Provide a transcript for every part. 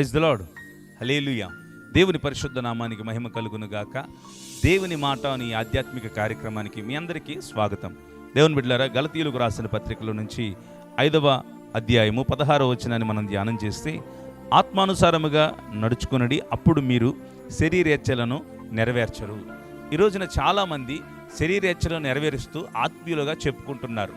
Praise the lord hallelujah దేవుని పరిశుద్ధ నామానికి మహిమ కలుగును గాక. దేవుని మాట అని ఆధ్యాత్మిక కార్యక్రమానికి మీ అందరికీ స్వాగతం. దేవుని బిడ్డలారా గలతీయులకు రాసిన పత్రికల నుంచి ఐదవ అధ్యాయము పదహారవ వచనాన్ని మనం ధ్యానం చేస్తే ఆత్మానుసారముగా నడుచుకునడి అప్పుడు మీరు శరీరేచ్ఛలను నెరవేర్చరు. ఈ రోజున చాలామంది శరీరేచ్ఛలను నెరవేరుస్తూ ఆత్మీయులుగా చెప్పుకుంటున్నారు.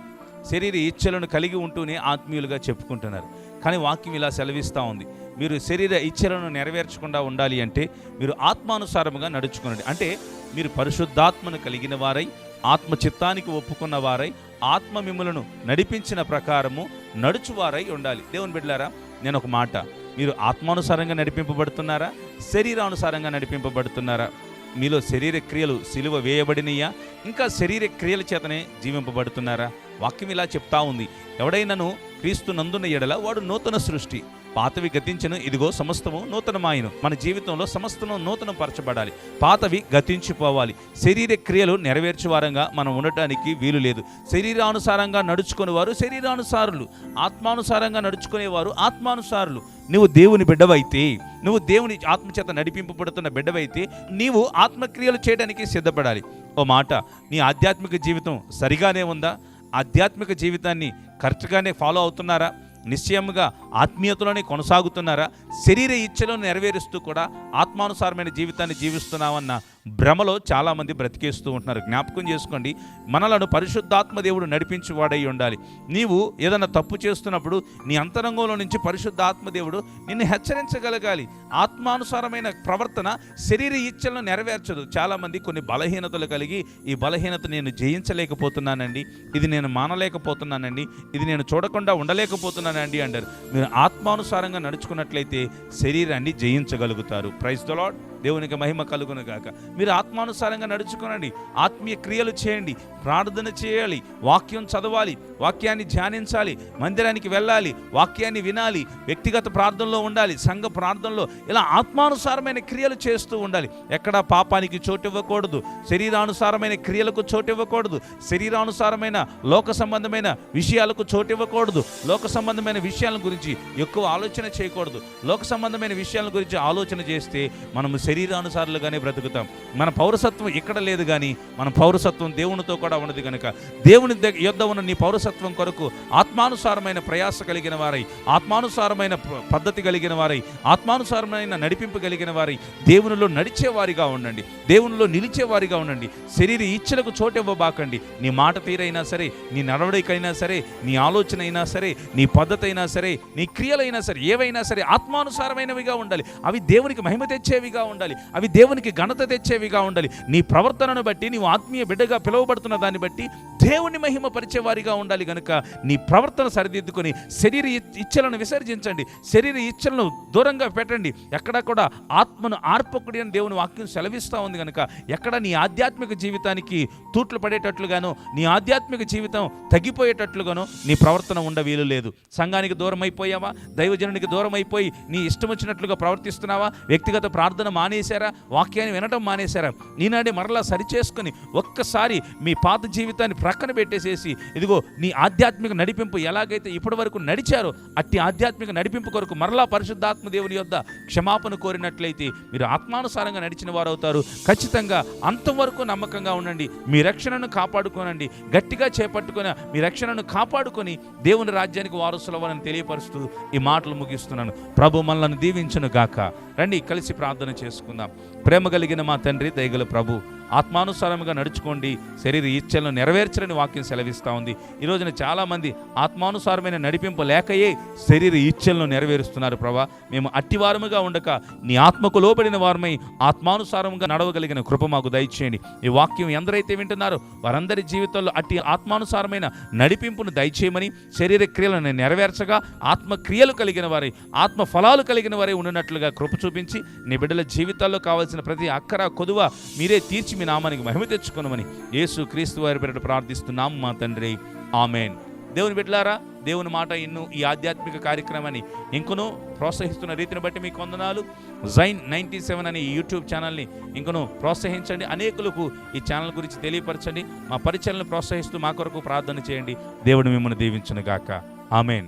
శరీర ఇచ్ఛలను కలిగి ఉంటూనే ఆత్మీయులుగా చెప్పుకుంటున్నారు. కానీ వాక్యం ఇలా సెలవిస్తూ ఉంది. మీరు శరీర ఇచ్ఛలను నెరవేర్చకుండా ఉండాలి అంటే మీరు ఆత్మానుసారముగా నడుచుకునండి. అంటే మీరు పరిశుద్ధాత్మను కలిగిన వారై ఆత్మ చిత్తానికి ఒప్పుకున్న వారై ఆత్మ మిమ్మలను నడిపించిన ప్రకారము నడుచువారై ఉండాలి. దేవుని బిడ్డారా నేను ఒక మాట. మీరు ఆత్మానుసారంగా నడిపింపబడుతున్నారా? శరీరానుసారంగా నడిపింపబడుతున్నారా? మీలో శరీర క్రియలు సిలువ వేయబడినయ్యా ఇంకా శరీర క్రియల చేతనే జీవింపబడుతున్నారా? వాక్యం ఇలా చెప్తా ఉంది. ఎవడైనాను క్రీస్తు నందున్న ఎడల వాడు నూతన సృష్టి. పాతవి గతించను ఇదిగో సమస్తము నూతనమాయను. మన జీవితంలో సమస్తము నూతన పరచబడాలి పాతవి గతించిపోవాలి. శరీర క్రియలు నెరవేర్చేవారంగా మనం ఉండటానికి వీలు లేదు. శరీరానుసారంగా నడుచుకునే వారు శరీరానుసారులు. ఆత్మానుసారంగా నడుచుకునేవారు ఆత్మానుసారులు. నువ్వు దేవుని బిడ్డవైతే నువ్వు దేవుని ఆత్మచేత నడిపింపబడుతున్న బిడ్డవైతే నీవు ఆత్మక్రియలు చేయడానికి సిద్ధపడాలి. ఓ మాట నీ ఆధ్యాత్మిక జీవితం సరిగానే ఉందా? ఆధ్యాత్మిక జీవితాన్ని కరెక్ట్గానే ఫాలో అవుతున్నారా? నిశ్చయముగా ఆత్మీయతలోనే కొనసాగుతున్నారా? శరీర ఇచ్ఛలను నెరవేరుస్తూ కూడా ఆత్మానుసారమైన జీవితాన్ని జీవిస్తున్నామన్న భ్రమలో చాలామంది బ్రతికేస్తూ ఉంటున్నారు. జ్ఞాపకం చేసుకోండి మనలను పరిశుద్ధాత్మ దేవుడు నడిపించి వాడై ఉండాలి. నీవు ఏదైనా తప్పు చేస్తున్నప్పుడు నీ అంతరంగంలో నుంచి పరిశుద్ధాత్మ దేవుడు నిన్ను హెచ్చరించగలగాలి. ఆత్మానుసారమైన ప్రవర్తన శరీర ఇచ్చలను నెరవేర్చదు. చాలామంది కొన్ని బలహీనతలు కలిగి ఈ బలహీనత నేను జయించలేకపోతున్నానండి ఇది నేను మానలేకపోతున్నానండి ఇది నేను చూడకుండా ఉండలేకపోతున్నానండి అంటారు. మీరు ఆత్మానుసారంగా నడుచుకున్నట్లయితే శరీరాన్ని జయించగలుగుతారు. ప్రైజ్ ద లాడ్ దేవునికి మహిమ కలుగును గాక మీరు ఆత్మానుసారంగా నడుచుకునండి. ఆత్మీయ క్రియలు చేయండి. ప్రార్థన చేయాలి. వాక్యం చదవాలి. వాక్యాన్ని ధ్యానించాలి మందిరానికి వెళ్ళాలి వాక్యాన్ని వినాలి వ్యక్తిగత ప్రార్థనలో ఉండాలి సంఘ ప్రార్థనలో ఇలా ఆత్మానుసారమైన క్రియలు చేస్తూ ఉండాలి. ఎక్కడ పాపానికి చోటు ఇవ్వకూడదు శరీరానుసారమైన క్రియలకు చోటు ఇవ్వకూడదు శరీరానుసారమైన లోక సంబంధమైన విషయాలకు చోటు ఇవ్వకూడదు లోక సంబంధమైన విషయాల గురించి ఎక్కువ ఆలోచన చేయకూడదు. లోక సంబంధమైన విషయాల గురించి ఆలోచన చేస్తే మనము శరీరానుసారులుగానే బ్రతుకుతాం. మన పౌరసత్వం ఇక్కడ లేదు కానీ మన పౌరసత్వం దేవునితో కూడా ఉన్నది కనుక దేవుని దగ్గ యొద్ద ఉన్న నీ పౌరసత్వం కొరకు ఆత్మానుసారమైన ప్రయాస కలిగిన వారై ఆత్మానుసారమైన పద్ధతి కలిగిన వారై ఆత్మానుసారమైన నడిపింపు కలిగిన వారై దేవునిలో నడిచేవారిగా ఉండండి. దేవునిలో నిలిచేవారిగా ఉండండి. శరీర ఇచ్చలకు చోటివ్వబాకండి. నీ మాట తీరైనా సరే నీ నడవడికైనా సరే నీ ఆలోచన అయినా సరే నీ పద్ధతి అయినా సరే నీ క్రియలైనా సరే ఏవైనా సరే ఆత్మానుసారమైనవిగా ఉండాలి. అవి దేవునికి మహిమ తెచ్చేవిగా ఉండాలి. అవి దేవునికి ఘనత తెచ్చేవిగా ఉండాలి. నీ ప్రవర్తనను బట్టి నీవు ఆత్మీయ బిడ్డగా పిలువబడుతున్న దాన్ని బట్టి దేవుని మహిమ పరిచేవారిగా ఉండాలి. గనుక నీ ప్రవర్తన సరిదిద్దుకొని శరీర ఇచ్చలను విసర్జించండి. శరీర ఇచ్చలను దూరంగా పెట్టండి. ఎక్కడ కూడా ఆత్మను ఆర్పకుడి అని దేవుని వాక్యం సెలవిస్తూ ఉంది కనుక ఎక్కడ నీ ఆధ్యాత్మిక జీవితానికి తూట్లు పడేటట్లుగాను నీ ఆధ్యాత్మిక జీవితం తగ్గిపోయేటట్లుగానో నీ ప్రవర్తన ఉండ వీలు లేదు. సంఘానికి దూరం అయిపోయావా దైవజనునికి దూరం అయిపోయి నీ ఇష్టం వచ్చినట్లుగా ప్రవర్తిస్తున్నావా? వ్యక్తిగత ప్రార్థన మానేశారా? వాక్యాన్ని వినడం మానేశారా? ఈనాడే మరలా సరిచేసుకొని ఒక్కసారి మీ పాత జీవితాన్ని ప్రక్కన పెట్టేసేసి ఇదిగో నీ ఆధ్యాత్మిక నడిపింపు ఎలాగైతే ఇప్పటి వరకు నడిచారో అట్టి ఆధ్యాత్మిక నడిపింపు కొరకు మరలా పరిశుద్ధాత్మ దేవుని యొద్ద క్షమాపణ కోరినట్లయితే మీరు ఆత్మానుసారంగా నడిచిన వారు అవుతారు ఖచ్చితంగా అంతవరకు నమ్మకంగా ఉండండి. మీ రక్షణను కాపాడుకోనండి. గట్టిగా చేపట్టుకొని మీ రక్షణను కాపాడుకొని దేవుని రాజ్యానికి వారసులవ్వాలని తెలియపరుస్తూ ఈ మాటలు ముగిస్తున్నాను. ప్రభు మనల్ని దీవించను గాక రండి కలిసి ప్రార్థన చేసుకుందాం. ప్రేమ కలిగిన మా తండ్రి దయగల ప్రభు ఆత్మానుసారముగా నడుచుకోండి. శరీర ఇచ్చలను నెరవేర్చరని వాక్యం సెలవిస్తూ ఉంది. ఈ రోజున చాలామంది ఆత్మానుసారమైన నడిపింపు లేకయే శరీర ఇచ్చలను నెరవేరుస్తున్నారు ప్రభా. మేము అట్టివారముగా ఉండక నీ ఆత్మకు లోబడిన వారమై ఆత్మానుసారంగా నడవగలిగిన కృప మాకు దయచేయండి. ఈ వాక్యం ఎందరైతే వింటున్నారో వారందరి జీవితంలో అట్టి ఆత్మానుసారమైన నడిపింపును దయచేయమని శరీర క్రియలను నెరవేర్చగా ఆత్మక్రియలు కలిగిన వారి ఆత్మ ఫలాలు కలిగిన వారే ఉండినట్లుగా కృప చూపించి నీ బిడ్డల జీవితాల్లో కావాల్సిన ప్రతి అక్కర కొదువ మీరే తీర్చి మీ నామానికి మహిమ తెచ్చుకునమని యేసు క్రీస్తు వారి పేరిట ప్రార్థిస్తున్నాం మా తండ్రి. ఆమెన్. దేవుని బిడ్డలారా దేవుని మాట ఇన్ను ఈ ఆధ్యాత్మిక కార్యక్రమాన్ని ఇంకను ప్రోత్సహిస్తున్న రీతిని బట్టి మీకు వందనాలు. జైన్ నైంటీ సెవెన్ అనే ఈ యూట్యూబ్ ఛానల్ని ఇంకను ప్రోత్సహించండి. అనేకులకు ఈ ఛానల్ గురించి తెలియపరచండి. మా పరిచయలను ప్రోత్సహిస్తూ మా కొరకు ప్రార్థన చేయండి. దేవుడు మిమ్మల్ని దీవించును గాక ఆమెన్.